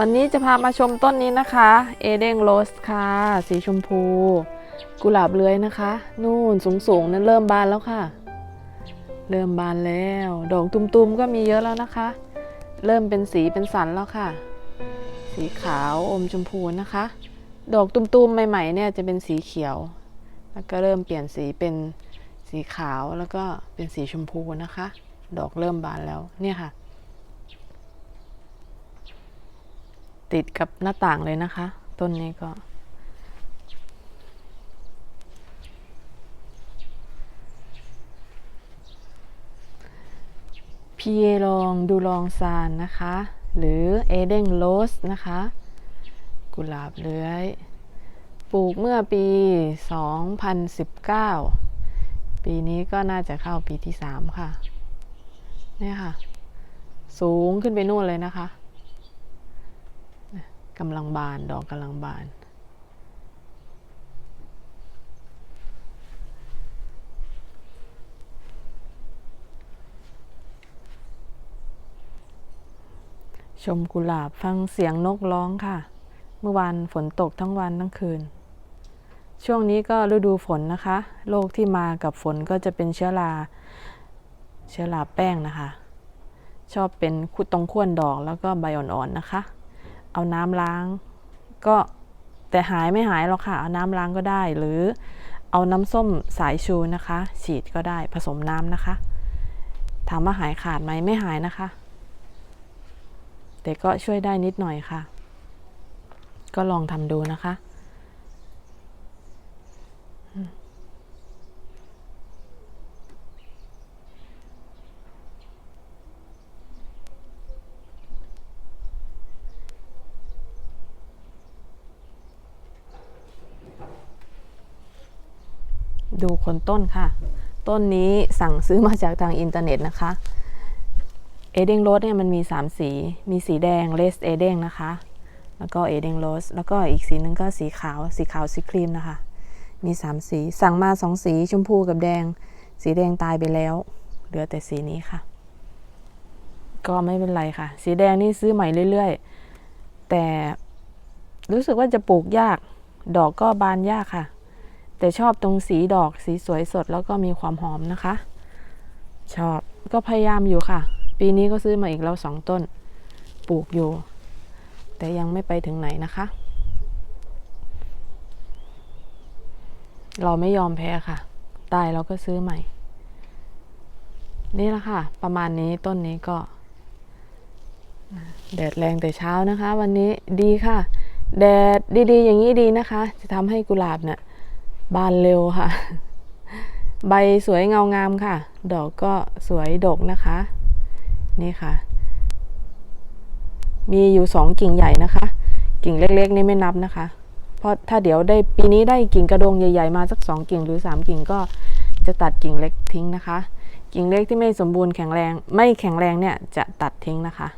วันนี้จะพามาชมต้นนี้นะคะ เอเดงโรสค่ะ สีชมพู กุหลาบเลื้อยนะคะ นู่นสูงๆนั้นเริ่มบานแล้วค่ะ เริ่มบานแล้ว ดอกตุมๆก็มีเยอะแล้วนะคะ เริ่มเป็นสีเป็นสันแล้วค่ะ สีขาวอมชมพูนะคะ ดอกตุมๆใหม่ๆเนี่ยจะเป็นสีเขียว แล้วก็เริ่มเปลี่ยนสีเป็นสีขาวแล้วก็เป็นสีชมพูนะคะ ดอกเริ่มบานแล้วเนี่ยค่ะ ติดกับหน้าต่างเลยนะคะ ต้นนี้ก็พีเอลองดูลองซานนะคะ หรือเอเดงโรสนะคะ กุหลาบเลื้อย ปลูกเมื่อปี 2019 ปีนี้ก็น่าจะเข้าปีที่ 3 ค่ะ เนี่ยค่ะ สูงขึ้นไปนู่นเลยนะคะ กำลังบาน ดอกกำลังบาน ชมกุหลาบฟังเสียงนกร้องค่ะ เมื่อวานฝนตกทั้งวันทั้งคืน ช่วงนี้ก็ฤดูฝนนะคะ โรคที่มากับฝนก็จะเป็นเชื้อรา เชื้อราแป้งนะคะ ชอบเป็นตรงข้วนดอกแล้วก็ใบอ่อนๆนะคะ เอาน้ำล้าง ก็แต่หายไม่หายหรอกค่ะ เอาน้ำล้างก็ได้ หรือเอาน้ำส้มสายชูนะคะ ฉีดก็ได้ผสมน้ำนะคะ ถามว่าหายขาดไหมไม่หายนะคะ แต่ก็ช่วยได้นิดหน่อยค่ะ ก็ลองทำดูนะคะ ดูคนต้นค่ะ ต้นนี้สั่งซื้อมาจากทางอินเทอร์เน็ตนะคะเอเดงโรสเนี่ยมันมี 3 สี มีสีแดงเลสเอเดงนะคะ แล้วก็เอเดงโรสแล้วก็อีกสีหนึงก็สีขาว สีขาวสีครีมนะคะ มี 3 สี สั่งมา 2 สีชมพูกับแดง สีแดงตายไปแล้ว เหลือแต่สีนี้ค่ะ ก็ไม่เป็นไรค่ะ สีแดงนี่ซื้อใหม่เรื่อยๆ แต่รู้สึกว่าจะปลูกยาก ดอกก็บานยากค่ะ แต่ชอบตรงสีดอกสีสวยสดแล้วก็มีความหอมนะคะ ชอบก็พยายามอยู่ค่ะ ปีนี้ก็ซื้อมาอีกแล้วสองต้น ปลูกอยู่ แต่ยังไม่ไปถึงไหนนะคะ เราไม่ยอมแพ้ค่ะ ตายเราก็ซื้อใหม่ นี่ละค่ะ ประมาณนี้ต้นนี้ก็แดดแรงแต่เช้านะคะ วันนี้ดีค่ะ แดดดีๆ อย่างนี้ดีนะคะ จะทำให้กุหลาบเนี่ย บานเร็วค่ะ ใบสวยเงางามค่ะ ดอกก็สวยดกนะคะ นี่ค่ะ มีอยู่สองกิ่งใหญ่นะคะ กิ่งเล็ก ๆ นี่ไม่นับนะคะ เพราะถ้าเดี๋ยวได้ปีนี้ได้กิ่งกระโดงใหญ่ๆมาสักสองกิ่งหรือสามกิ่งก็จะตัดกิ่งเล็กทิ้งนะคะ กิ่งเล็กที่ไม่สมบูรณ์แข็งแรง ไม่แข็งแรงเนี่ยจะตัดทิ้งนะคะ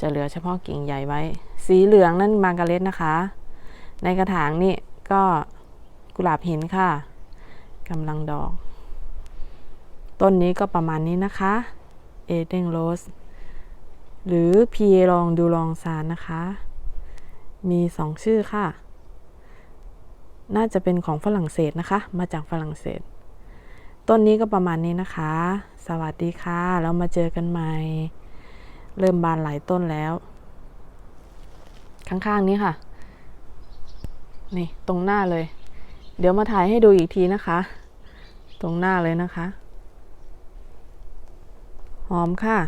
จะเหลือเฉพาะกิ่งใหญ่ไว้ สีเหลืองนั่นมากาเล็ตนะคะ ในกระถางนี่ก็ กุหลาบหินค่ะกำลังดอก ต้นนี้ก็ประมาณนี้นะคะเอเดงโรสหรือพีลองดูลองซานนะคะ มีสองชื่อค่ะ น่าจะเป็นของฝรั่งเศสนะคะ มาจากฝรั่งเศส ต้นนี้ก็ประมาณนี้นะคะ สวัสดีค่ะ แล้วมาเจอกันใหม่ เริ่มบานหลายต้นแล้ว ข้างๆนี้ค่ะ นี่ตรงหน้าเลย เดี๋ยวมาถ่ายให้ดูอีกทีนะคะ ตรงหน้าเลยนะคะ หอมค่ะ